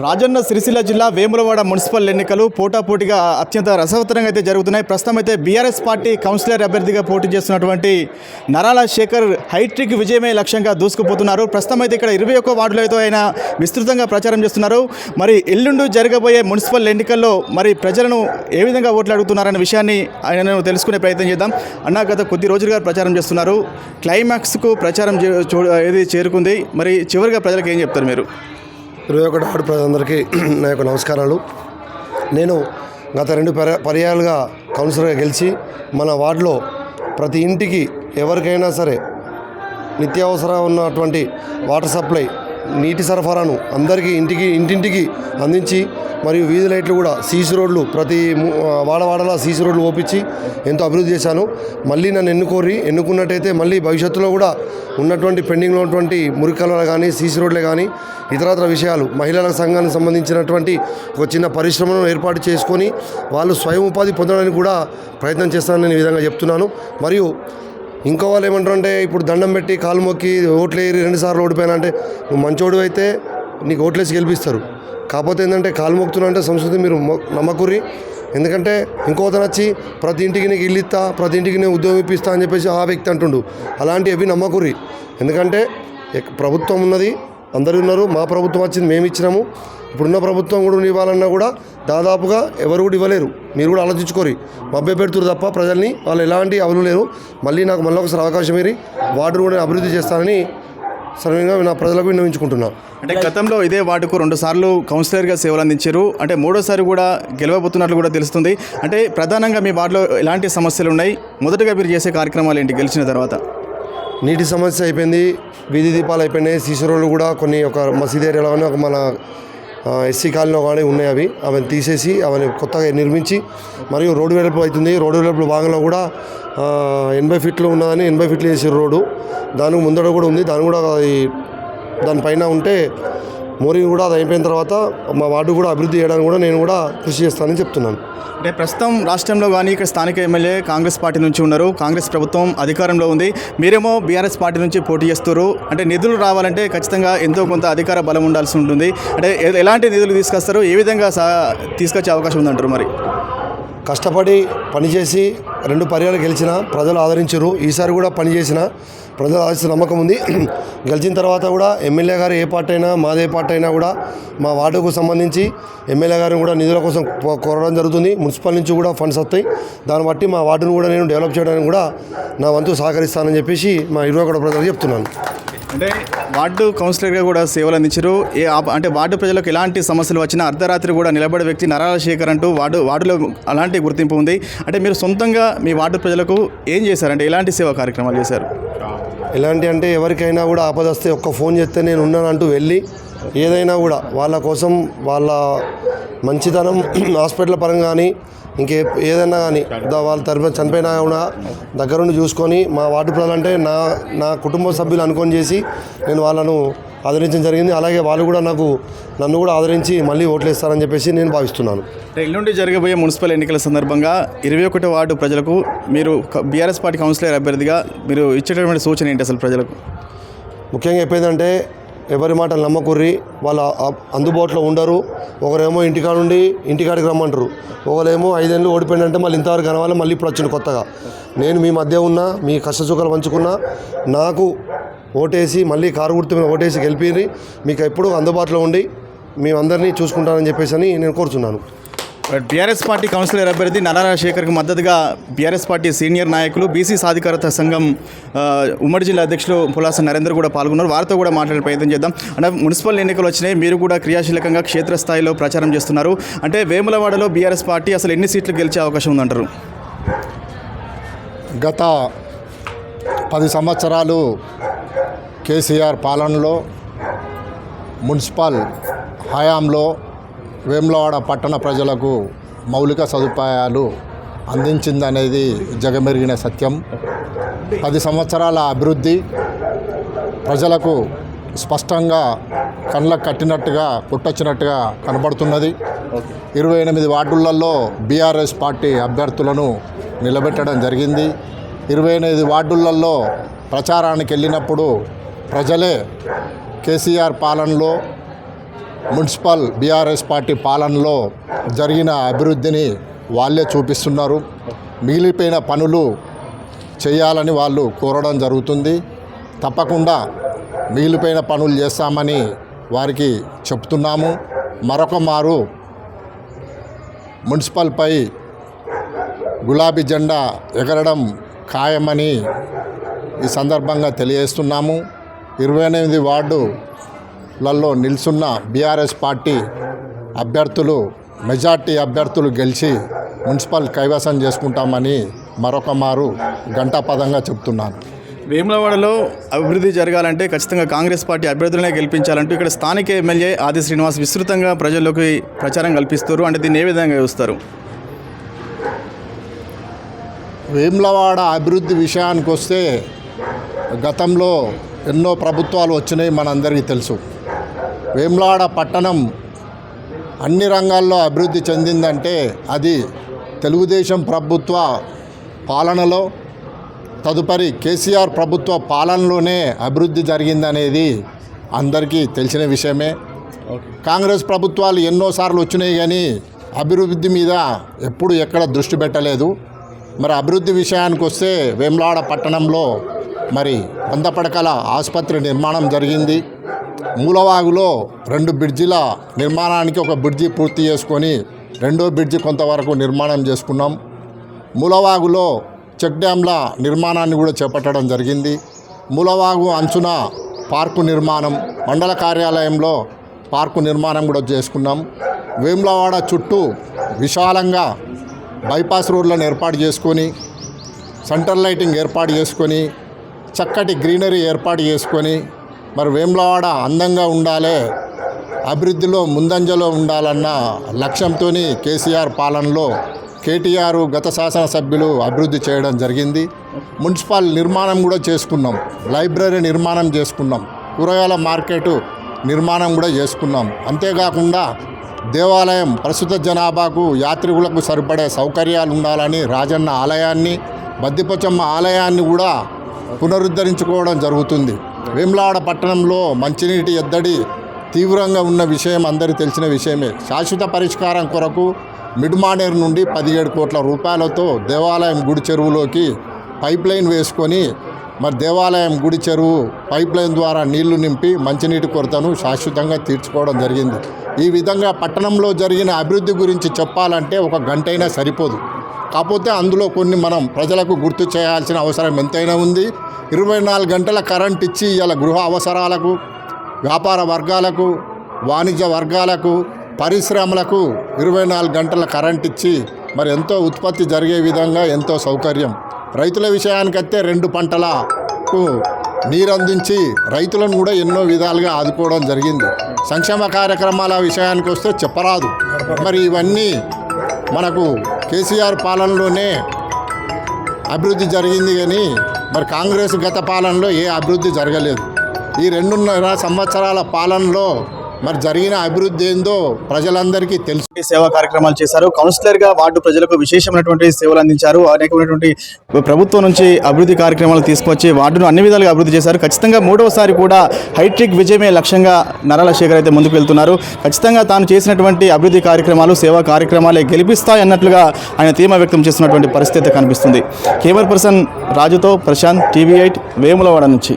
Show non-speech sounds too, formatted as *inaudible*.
రాజన్న సిరిసిల్ల జిల్లా వేములవాడ మున్సిపల్ ఎన్నికలు పోటాపోటీగా అత్యంత రసవత్తరంగా అయితే జరుగుతున్నాయి. ప్రస్తుతం అయితే బీఆర్ఎస్ పార్టీ కౌన్సిలర్ అభ్యర్థిగా పోటీ చేస్తున్నటువంటి నరాల శేఖర్ హైట్రిక్ విజయమే లక్ష్యంగా దూసుకుపోతున్నారు. ప్రస్తుతం అయితే ఇక్కడ ఇరవై ఒక్క వార్డులో అయితే ఆయన విస్తృతంగా ప్రచారం చేస్తున్నారు. మరి ఎల్లుండి జరగబోయే మున్సిపల్ ఎన్నికల్లో మరి ప్రజలను ఏ విధంగా ఓట్లు అడుగుతున్నారనే విషయాన్ని ఆయన తెలుసుకునే ప్రయత్నం చేద్దాం. అన్న గత కొద్ది రోజులుగా ప్రచారం చేస్తున్నారు. క్లైమాక్స్కు ప్రచారం చే- ఏది చేరుకుంది. మరి చివరిగా ప్రజలకు ఏం చెప్తారు మీరు? ఇరవై ఒకటి ఆడు ప్రజలందరికీ నా యొక్క నమస్కారాలు. నేను గత రెండు పర్య పర్యాలుగా కౌన్సిలర్గా గెలిచి మన వార్డులో ప్రతి ఇంటికి ఎవరికైనా సరే నిత్యావసర ఉన్నటువంటి వాటర్ సప్లై నీటి సరఫరాను అందరికీ ఇంటికి ఇంటింటికి అందించి మరియు వీధి లైట్లు కూడా సీసీ రోడ్లు ప్రతి వాడవాడలా సీసీ రోడ్లు ఓపించి ఎంతో అభివృద్ధి చేశాను. మళ్ళీ నన్ను ఎన్నుకోరి ఎన్నుకున్నట్టయితే మళ్ళీ భవిష్యత్తులో కూడా ఉన్నటువంటి పెండింగ్లో ఉన్నటువంటి మురికలు కానీ సీసీ రోడ్లే కానీ ఇతరత్ర విషయాలు మహిళల సంఘానికి సంబంధించినటువంటి ఒక చిన్న పరిశ్రమను ఏర్పాటు చేసుకొని వాళ్ళు స్వయం ఉపాధి పొందడానికి కూడా ప్రయత్నం చేస్తానని నేను ఈ విధంగా చెప్తున్నాను. మరియు ఇంకో వాళ్ళు ఏమంటారు అంటే ఇప్పుడు దండం పెట్టి కాలు మొక్కి ఓట్లు వేయరి రెండుసార్లు ఓడిపోయినా అంటే నువ్వు మంచోడు అయితే నీకు ఓట్లేసి గెలిపిస్తారు. కాకపోతే ఏంటంటే కాలు మొక్కుతున్నా అంటే సంస్కృతి మీరు మొ- ఎందుకంటే ఇంకోతను వచ్చి ప్రతి ఇంటికి నీకు ఇల్లు ఇస్తా ప్రతి ఇంటికి నేను ఉద్యోగం ఇప్పిస్తా అని చెప్పేసి ఆ వ్యక్తి అంటుండు. అలాంటివి అవి ఎందుకంటే ప్రభుత్వం ఉన్నది అందరూ ఉన్నారు మా ప్రభుత్వం వచ్చింది మేము ఇచ్చినాము. ఇప్పుడున్న ప్రభుత్వం కూడా ఇవ్వాలన్నా కూడా దాదాపుగా ఎవరు కూడా ఇవ్వలేరు. మీరు కూడా ఆలోచించుకోరి. మభ్య పెడుతురు తప్ప ప్రజల్ని వాళ్ళు ఎలాంటి అవలు లేరు. మళ్ళీ నాకు మళ్ళీ ఒకసారి అవకాశం ఏరి వార్డును కూడా అభివృద్ధి చేస్తానని సరైన నా ప్రజలకు విన్నవించుకుంటున్నాను అంటే గతంలో ఇదే వార్డుకు రెండు సార్లు కౌన్సిలర్గా సేవలు అందించారు. అంటే మూడోసారి కూడా గెలవబోతున్నట్లు కూడా తెలుస్తుంది. అంటే ప్రధానంగా మీ వార్డులో ఎలాంటి సమస్యలు ఉన్నాయి? మొదటగా మీరు చేసే కార్యక్రమాలు ఏంటి? గెలిచిన తర్వాత. నీటి సమస్య అయిపోయింది వీధి దీపాలు అయిపోయినాయి. సీసీ రోడ్లు కూడా కొన్ని ఒక మసీద్ ఏరియాలో కానీ ఒక మన ఎస్సీ కాలనీలో కానీ ఉన్నాయి అవి. అవన్నీ తీసేసి అవన్నీ కొత్తగా నిర్మించి మరియు రోడ్డు వెడల్పు అవుతుంది. రోడ్డు వెడల్పు భాగంలో కూడా ఎనభై ఫీట్లు ఉన్నదని ఎనభై ఫీట్లు వేసారు రోడ్డు. దానికి ముందర కూడా ఉంది. దాని కూడా అది దానిపైన ఉంటే మోరింగ్ కూడా అది అయిపోయిన తర్వాత మా వార్డు కూడా అభివృద్ధి చేయడానికి కూడా నేను కూడా కృషి చేస్తానని చెప్తున్నాను. అంటే ప్రస్తుతం రాష్ట్రంలో కానీ ఇక్కడ స్థానిక ఎమ్మెల్యే కాంగ్రెస్ పార్టీ నుంచి ఉన్నారు. కాంగ్రెస్ ప్రభుత్వం అధికారంలో ఉంది. మీరేమో బీఆర్ఎస్ పార్టీ నుంచి పోటీ చేస్తారు అంటే నిధులు రావాలంటే ఖచ్చితంగా ఎంతో కొంత అధికార బలం ఉండాల్సి ఉంటుంది. అంటే ఎలాంటి నిధులు తీసుకొస్తారు? ఏ విధంగా సా తీసుకొచ్చే అవకాశం ఉందంటారు మరి? కష్టపడి పనిచేసి రెండు పర్యాలు గెలిచిన ప్రజలు ఆదరించరు. ఈసారి కూడా పనిచేసిన ప్రజలు ఆదరించిన నమ్మకం ఉంది. *clears throat* గెలిచిన తర్వాత కూడా ఎమ్మెల్యే గారు ఏ పార్టీ అయినా మాదే పార్టీ అయినా కూడా మా వార్డుకు సంబంధించి ఎమ్మెల్యే గారిని కూడా నిధుల కోసం కోరడం జరుగుతుంది. మున్సిపల్ నుంచి కూడా ఫండ్స్ వస్తాయి. దాన్ని బట్టి మా వార్డును కూడా నేను డెవలప్ చేయడానికి కూడా నా వంతు సహకరిస్తానని చెప్పేసి మా ఇరవై కూడా ప్రజలు చెప్తున్నాను. అంటే వార్డు కౌన్సిలర్గా కూడా సేవలు అందించారు. ఏ అంటే వార్డు ప్రజలకు ఎలాంటి సమస్యలు వచ్చినా అర్ధరాత్రి కూడా నిలబడే వ్యక్తి నరాల శేఖర్ అంటూ వార్డు వార్డులో అలాంటి గుర్తింపు ఉంది. అంటే మీరు సొంతంగా మీ వార్డు ప్రజలకు ఏం చేశారంటే ఎలాంటి సేవా కార్యక్రమాలు చేశారు? ఎలాంటి అంటే ఎవరికైనా కూడా ఆపద వస్తే ఒక్క ఫోన్ చేస్తే నేను ఉన్నానంటూ వెళ్ళి ఏదైనా కూడా వాళ్ళ కోసం వాళ్ళ మంచితనం హాస్పిటల్ పరంగా కానీ ఇంకే ఏదైనా కానీ వాళ్ళ తరపున చనిపోయినా కూడా దగ్గరుండి చూసుకొని మా వార్డు ప్రజలు అంటే నా నా కుటుంబ సభ్యులు అనుకొని చేసి నేను వాళ్ళను ఆదరించడం జరిగింది. అలాగే వాళ్ళు కూడా నాకు నన్ను కూడా ఆదరించి మళ్ళీ ఓట్లు వేస్తారని చెప్పేసి నేను భావిస్తున్నాను. ఎల్లుండి జరగబోయే మున్సిపల్ ఎన్నికల సందర్భంగా ఇరవై ఒకటో వార్డు ప్రజలకు మీరు బీఆర్ఎస్ పార్టీ కౌన్సిలర్ అభ్యర్థిగా మీరు ఇచ్చేటటువంటి సూచన ఏంటి అసలు ప్రజలకు? ముఖ్యంగా చెప్పేదంటే ఎవరి మాటలు నమ్మకుర్రి వాళ్ళ అందుబాటులో ఉండరు. ఒకరేమో ఇంటికాడ నుండి ఇంటికాడికి రమ్మంటారు. ఒకరేమో ఐదేళ్ళు ఓడిపోయిందంటే మళ్ళీ ఇంతవరకు కనవాలి మళ్ళీ ఇప్పుడు వచ్చింది కొత్తగా. నేను మీ మధ్య ఉన్నా మీ కష్టసుఖాలు పంచుకున్నా నాకు ఓటేసి మళ్ళీ కారు గుర్తు మీద ఓటేసి గెలిపిరి మీకు ఎప్పుడు అందుబాటులో ఉండి మేమందరినీ చూసుకుంటానని చెప్పేసి అని నేను కోరుచున్నాను. బీఆర్ఎస్ పార్టీ కౌన్సిలర్ అభ్యర్థి నరారా శేఖర్కి మద్దతుగా బీఆర్ఎస్ పార్టీ సీనియర్ నాయకులు బీసీ సాధికారత సంఘం ఉమ్మడి జిల్లా అధ్యక్షులు పులాస నరేందర్ కూడా పాల్గొన్నారు. వారితో కూడా మాట్లాడే ప్రయత్నం చేద్దాం. అంటే మున్సిపల్ ఎన్నికలు వచ్చినాయి. మీరు కూడా క్రియాశీలకంగా క్షేత్రస్థాయిలో ప్రచారం చేస్తున్నారు. అంటే వేములవాడలో బీఆర్ఎస్ పార్టీ అసలు ఎన్ని సీట్లు గెలిచే అవకాశం ఉందంటారు? గత పది సంవత్సరాలు కేసీఆర్ పాలనలో మున్సిపల్ హయాంలో వేములవాడ పట్టణ ప్రజలకు మౌలిక సదుపాయాలు అందించిందనేది జగమెరిగిన సత్యం. పది సంవత్సరాల అభివృద్ధి ప్రజలకు స్పష్టంగా కళ్ళకు కట్టినట్టుగా కొట్టొచ్చినట్టుగా కనబడుతున్నది. ఇరవై ఎనిమిది వార్డులలో బీఆర్ఎస్ పార్టీ అభ్యర్థులను నిలబెట్టడం జరిగింది. ఇరవై ఎనిమిది వార్డులలో ప్రచారానికి వెళ్ళినప్పుడు ప్రజలే కేసీఆర్ పాలనలో మున్సిపల్ బీఆర్ఎస్ పార్టీ పాలనలో జరిగిన అభివృద్ధిని వాళ్ళే చూపిస్తున్నారు. మిగిలిపోయిన పనులు చేయాలని వాళ్ళు కోరడం జరుగుతుంది. తప్పకుండా మిగిలిపోయిన పనులు చేస్తామని వారికి చెప్తున్నాము. మరొక మారు మున్సిపల్పై గులాబీ జెండా ఎగరడం ఖాయమని ఈ సందర్భంగా తెలియజేస్తున్నాము. ఇరవై ఎనిమిది వార్డు వార్డులలో నిల్చున్న బీఆర్ఎస్ పార్టీ అభ్యర్థులు మెజార్టీ అభ్యర్థులు గెలిచి మున్సిపల్ కైవసం చేసుకుంటామని మరొక మారు గంటాపదంగా చెప్తున్నాను. వేములవాడలో అభివృద్ధి జరగాలంటే ఖచ్చితంగా కాంగ్రెస్ పార్టీ అభ్యర్థులనే గెలిపించాలంటూ ఇక్కడ స్థానిక ఎమ్మెల్యే ఆది శ్రీనివాస్ విస్తృతంగా ప్రజల్లోకి ప్రచారం కల్పిస్తారు అంటే దీన్ని ఏ విధంగా చూస్తారు? వేములవాడ అభివృద్ధి విషయానికి వస్తే గతంలో ఎన్నో ప్రభుత్వాలు వచ్చినాయి మనందరికీ తెలుసు. వేములవాడ పట్టణం అన్ని రంగాల్లో అభివృద్ధి చెందిందంటే అది తెలుగుదేశం ప్రభుత్వ పాలనలో తదుపరి కేసీఆర్ ప్రభుత్వ పాలనలోనే అభివృద్ధి జరిగిందనేది అందరికీ తెలిసిన విషయమే. కాంగ్రెస్ ప్రభుత్వాలు ఎన్నోసార్లు వచ్చినాయి కానీ అభివృద్ధి మీద ఎప్పుడు ఎక్కడ దృష్టి పెట్టలేదు. మరి అభివృద్ధి విషయానికి వస్తే వేములాడ పట్టణంలో మరి వంద పడకల ఆసుపత్రి నిర్మాణం జరిగింది. మూలవాగులో రెండు బ్రిడ్జిల నిర్మాణానికి ఒక బ్రిడ్జి పూర్తి చేసుకొని రెండో బ్రిడ్జి కొంతవరకు నిర్మాణం చేసుకున్నాం. మూలవాగులో చెక్ డ్యాంల నిర్మాణాన్ని కూడా చేపట్టడం జరిగింది. మూలవాగు అంచున పార్కు నిర్మాణం మండల కార్యాలయంలో పార్కు నిర్మాణం కూడా చేసుకున్నాం. వేములవాడ చుట్టూ విశాలంగా బైపాస్ రోడ్లను ఏర్పాటు చేసుకొని సెంటర్ లైటింగ్ ఏర్పాటు చేసుకొని చక్కటి గ్రీనరీ ఏర్పాటు చేసుకొని మరి వేములవాడ అందంగా ఉండాలి అభివృద్ధిలో ముందంజలో ఉండాలన్న లక్ష్యంతో కేసీఆర్ పాలనలో కేటీఆర్ గత శాసనసభ్యులు అభివృద్ధి చేయడం జరిగింది. మున్సిపల్ నిర్మాణం కూడా చేసుకున్నాం. లైబ్రరీ నిర్మాణం చేసుకున్నాం. కూరగాయల మార్కెట్ నిర్మాణం కూడా చేసుకున్నాం. అంతేకాకుండా దేవాలయం ప్రస్తుత జనాభాకు యాత్రికులకు సరిపడే సౌకర్యాలు ఉండాలని రాజన్న ఆలయాన్ని బద్దిపచ్చమ్మ ఆలయాన్ని కూడా పునరుద్ధరించుకోవడం జరుగుతుంది. వేమ్లాడ పట్టణంలో మంచినీటి ఎద్దడి తీవ్రంగా ఉన్న విషయం అందరికీ తెలిసిన విషయమే. శాశ్వత పరిష్కారం కొరకు మిడ్మానేర్ నుండి పదిహేడు కోట్ల రూపాయలతో దేవాలయం గుడి చెరువులోకి పైప్ లైన్ వేసుకొని మరి దేవాలయం గుడి చెరువు పైప్ లైన్ ద్వారా నీళ్ళు నింపి మంచినీటి కొరతను శాశ్వతంగా తీర్చుకోవడం జరిగింది. ఈ విధంగా పట్టణంలో జరిగిన అభివృద్ధి గురించి చెప్పాలంటే ఒక గంటైనా సరిపోదు. కాకపోతే అందులో కొన్ని మనం ప్రజలకు గుర్తు చేయాల్సిన అవసరం ఎంతైనా ఉంది. ఇరవై నాలుగు గంటల కరెంట్ ఇచ్చి ఇలా గృహ అవసరాలకు వ్యాపార వర్గాలకు వాణిజ్య వర్గాలకు పరిశ్రమలకు ఇరవై నాలుగు గంటల కరెంట్ ఇచ్చి మరి ఎంతో ఉత్పత్తి జరిగే విధంగా ఎంతో సౌకర్యం. రైతుల విషయానికైతే రెండు పంటలకు నీరు అందించి రైతులను కూడా ఎన్నో విధాలుగా ఆదుకోవడం జరిగింది. సంక్షేమ కార్యక్రమాల విషయానికి వస్తే చెప్పరాదు. మరి ఇవన్నీ మనకు కేసీఆర్ పాలనలోనే అభివృద్ధి జరిగింది కానీ మరి కాంగ్రెస్ గత పాలనలో ఏ అభివృద్ధి జరగలేదు. ఈ రెండున్నర సంవత్సరాల పాలనలో మరి జరిగిన అభివృద్ధి ఏందో ప్రజలందరికీ తెలుసు. సేవా కార్యక్రమాలు చేశారు. కౌన్సిలర్గా వార్డు ప్రజలకు విశేషమైనటువంటి సేవలు అందించారు. అనేకమైనటువంటి ప్రభుత్వం నుంచి అభివృద్ధి కార్యక్రమాలు తీసుకొచ్చి వార్డును అన్ని విధాలుగా అభివృద్ధి చేశారు. ఖచ్చితంగా మూడవసారి కూడా హైట్రిక్ విజయమే లక్ష్యంగా నరాల శేఖర్ అయితే ముందుకు వెళ్తున్నారు. ఖచ్చితంగా తాను చేసినటువంటి అభివృద్ధి కార్యక్రమాలు సేవా కార్యక్రమాలే గెలిపిస్తాయి అన్నట్లుగా ఆయన ధీమా వ్యక్తం చేస్తున్నటువంటి పరిస్థితి కనిపిస్తుంది. కేవర్ పర్సన్ రాజుతో ప్రశాంత్ టీవీ ఎయిట్ వేములవాడ నుంచి.